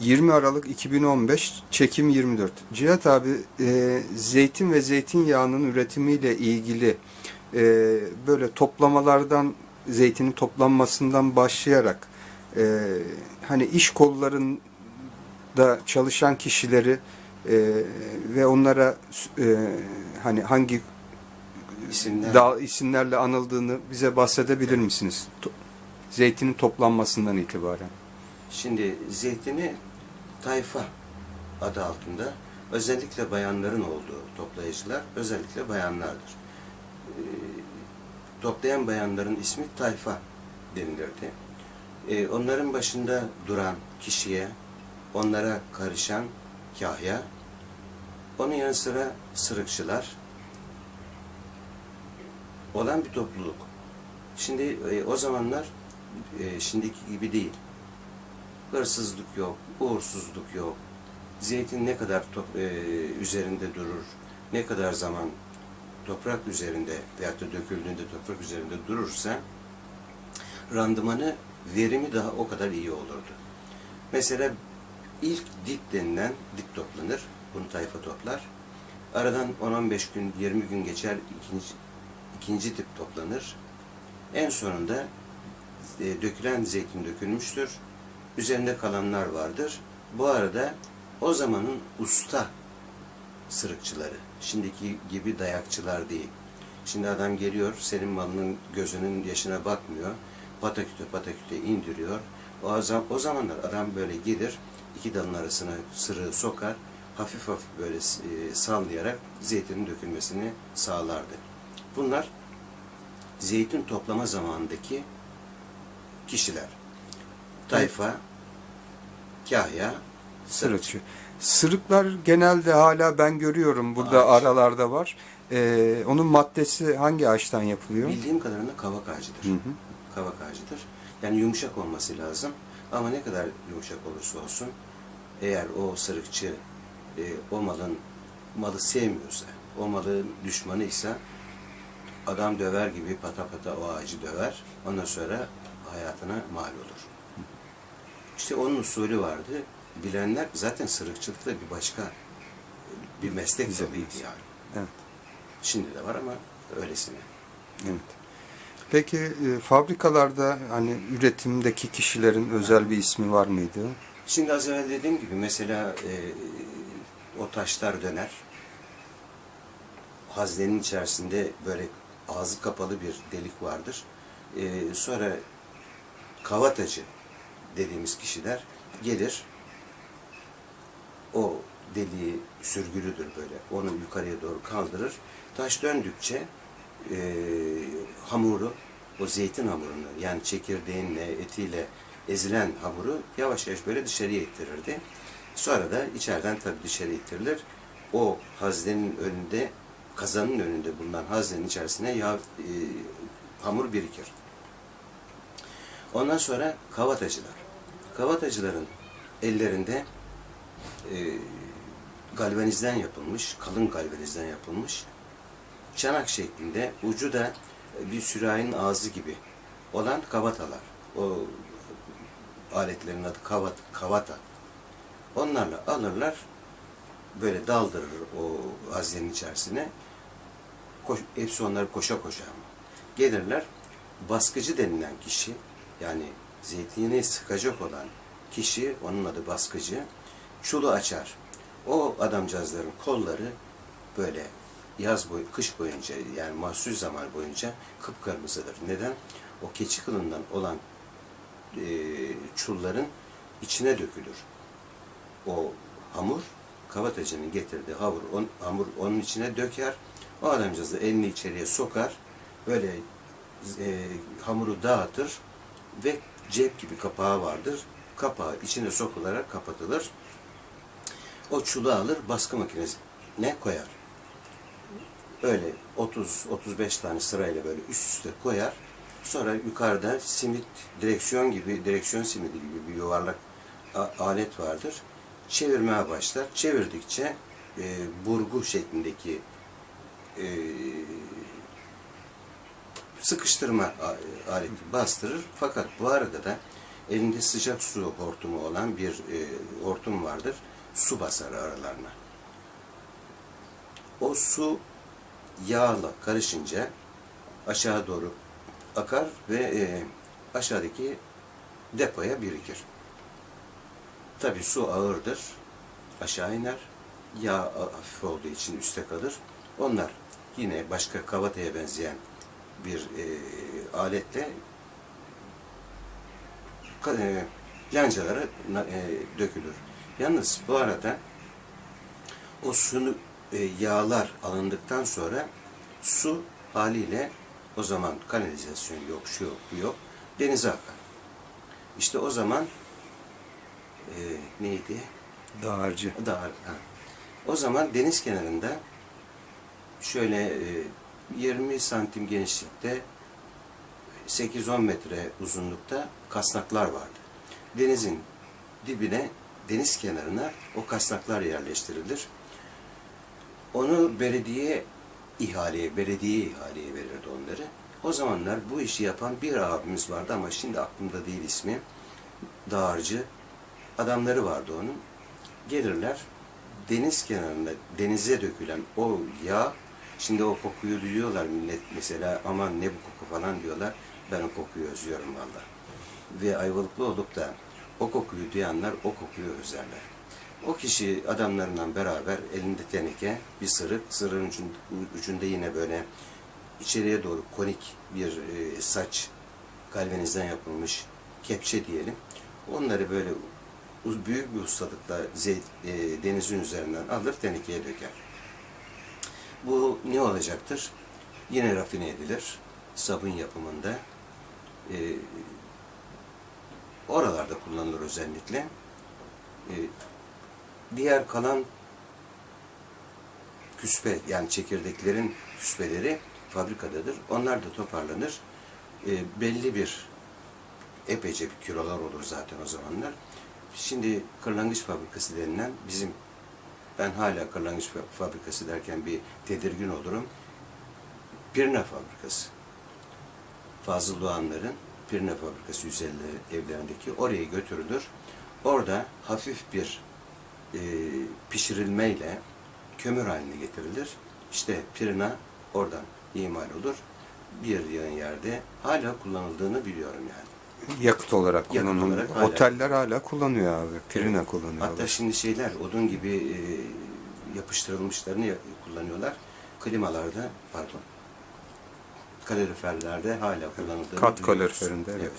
20 Aralık 2015 çekim 24. Cihat abi e, zeytin ve zeytinyağının üretimiyle ilgili e, böyle toplamalardan zeytinin toplanmasından başlayarak e, hani iş kollarında çalışan kişileri e, ve onlara e, hani hangi İsimler. dağ isimlerle anıldığını bize bahsedebilir misiniz? To- Zeytinin toplanmasından itibaren. Şimdi zeytini tayfa adı altında özellikle bayanların olduğu toplayıcılar özellikle bayanlardır. Ee, toplayan bayanların ismi tayfa denilirdi. Ee, onların başında duran kişiye, onlara karışan kahya, onun yanı sıra sırıkçılar olan bir topluluk. Şimdi e, o zamanlar e, şimdiki gibi değil. Hırsızlık yok, uğursuzluk yok. Zeytin ne kadar top, e, üzerinde durur, ne kadar zaman toprak üzerinde veyahut da döküldüğünde toprak üzerinde durursa randımanı, verimi daha o kadar iyi olurdu. Mesela ilk dip denilen dip toplanır. Bunu tayfa toplar. Aradan 10-15 gün, 20 gün geçer. ikinci, ikinci dip toplanır. En sonunda e, dökülen zeytin dökülmüştür. Üzerinde kalanlar vardır. Bu arada o zamanın usta sırıkçıları, şimdiki gibi dayakçılar değil. Şimdi adam geliyor, senin malının gözünün yaşına bakmıyor. Pataküte pataküte indiriyor. O, zaman, o zamanlar adam böyle gelir, iki dalın arasına sırığı sokar, hafif hafif böyle e, sallayarak zeytinin dökülmesini sağlardı. Bunlar zeytin toplama zamanındaki kişiler. Tayfa, kahya, sırıkçı. Sırıklar genelde hala ben görüyorum burada Ağaç. aralarda var. Ee, onun maddesi hangi ağaçtan yapılıyor? Bildiğim kadarıyla kavak ağacıdır. Hı hı. Kavak ağacıdır. Yani yumuşak olması lazım. Ama ne kadar yumuşak olursa olsun eğer o sırıkçı e, o malın malı sevmiyorsa, o malın düşmanıysa adam döver gibi pata pata o ağacı döver. Ondan sonra hayatına mal olur. İşte onun usulü vardı. Bilenler zaten sırıkçılık da bir başka bir meslek Güzel tabii yani. Evet. Şimdi de var ama öylesine. Evet. Peki e, fabrikalarda hani üretimdeki kişilerin özel bir ismi var mıydı? Şimdi az evvel dediğim gibi mesela e, o taşlar döner. Haznenin içerisinde böyle ağzı kapalı bir delik vardır. E, sonra kavatacı dediğimiz kişiler gelir. O deliği sürgülüdür böyle. Onu yukarıya doğru kaldırır. Taş döndükçe e, hamuru, o zeytin hamurunu yani çekirdeğinle, etiyle ezilen hamuru yavaş yavaş böyle dışarıya ittirirdi. Sonra da içeriden tabii dışarı ittirilir. O haznenin önünde, kazanın önünde bulunan haznenin içerisine yağ, e, hamur birikir. Ondan sonra kavatacılar. Kavatacıların ellerinde e, galvanizden yapılmış, kalın galvanizden yapılmış çanak şeklinde ucu da bir sürahinin ağzı gibi olan kavatalar. O aletlerin adı kavat, kavata. Onlarla alırlar, böyle daldırır o haznenin içerisine. Koş, hepsi onları koşa koşa ama. Gelirler, baskıcı denilen kişi, yani zeytini sıkacak olan kişi, onun adı baskıcı, çulu açar. O adamcağızların kolları böyle yaz boyu, kış boyunca yani mahsul zaman boyunca kıpkırmızıdır. Neden? O keçi kılından olan e, çulların içine dökülür. O hamur, kavatacının getirdiği hamur, on, hamur onun içine döker. O adamcağız da elini içeriye sokar. Böyle e, hamuru dağıtır ve cep gibi kapağı vardır. Kapağı içine sokularak kapatılır. O çulu alır, baskı makinesine koyar öyle 30-35 tane sırayla böyle üst üste koyar. Sonra yukarıda simit, direksiyon gibi, direksiyon simidi gibi bir yuvarlak alet vardır. Çevirmeye başlar. Çevirdikçe e, burgu şeklindeki e, sıkıştırma aleti bastırır. Fakat bu arada da elinde sıcak su hortumu olan bir e, hortum vardır. Su basar aralarına. O su yağla karışınca aşağı doğru akar ve e, aşağıdaki depoya birikir. Tabi su ağırdır, aşağı iner. Yağ hafif olduğu için üstte kalır. Onlar yine başka kavataya benzeyen bir e, aletle e, e, dökülür. Yalnız bu arada o sunu e, yağlar alındıktan sonra su haliyle o zaman kanalizasyon yok, şu yok, bu yok. Denize akar. İşte o zaman e, neydi? Dağarcı. Daha, ha. O zaman deniz kenarında şöyle e, 20 santim genişlikte 8-10 metre uzunlukta kasnaklar vardı. Denizin dibine, deniz kenarına o kasnaklar yerleştirilir. Onu belediye ihaleye, belediye ihaleye verirdi onları. O zamanlar bu işi yapan bir abimiz vardı ama şimdi aklımda değil ismi. Dağarcı. Adamları vardı onun. Gelirler deniz kenarında denize dökülen o yağ şimdi o kokuyu duyuyorlar millet mesela aman ne bu koku falan diyorlar. Ben o kokuyu özlüyorum valla. Ve ayvalıklı olup da o kokuyu duyanlar o kokuyu özlerler. O kişi adamlarından beraber elinde teneke, bir sırık, sırığın ucun- ucunda yine böyle içeriye doğru konik bir e, saç galvanizden yapılmış kepçe diyelim. Onları böyle büyük bir ustalıkla e, denizin üzerinden alır tenekeye döker. Bu ne olacaktır? Yine rafine edilir. Sabun yapımında. E, oralarda kullanılır özellikle. E, diğer kalan küspe yani çekirdeklerin küspeleri fabrikadadır. Onlar da toparlanır. E, belli bir epeyce bir kilolar olur zaten o zamanlar. Şimdi kırlangıç fabrikası denilen bizim ben hala kırlangıç fa- fabrikası derken bir tedirgin olurum. Pirna fabrikası. Fazıl Doğanların Pirna fabrikası 150 evlerindeki oraya götürülür. Orada hafif bir e, pişirilmeyle kömür haline getirilir. İşte pirna oradan imal olur. Bir yığın yerde hala kullanıldığını biliyorum yani. Yakıt olarak Yakıt kullanılıyor. olarak hala. Oteller hala kullanıyor abi. Pirina kullanıyorlar. Hatta şimdi şeyler odun gibi e, yapıştırılmışlarını ya- kullanıyorlar. Klimalarda pardon kaloriferlerde hala kullanıldığını Kat biliyoruz. kaloriferinde evet.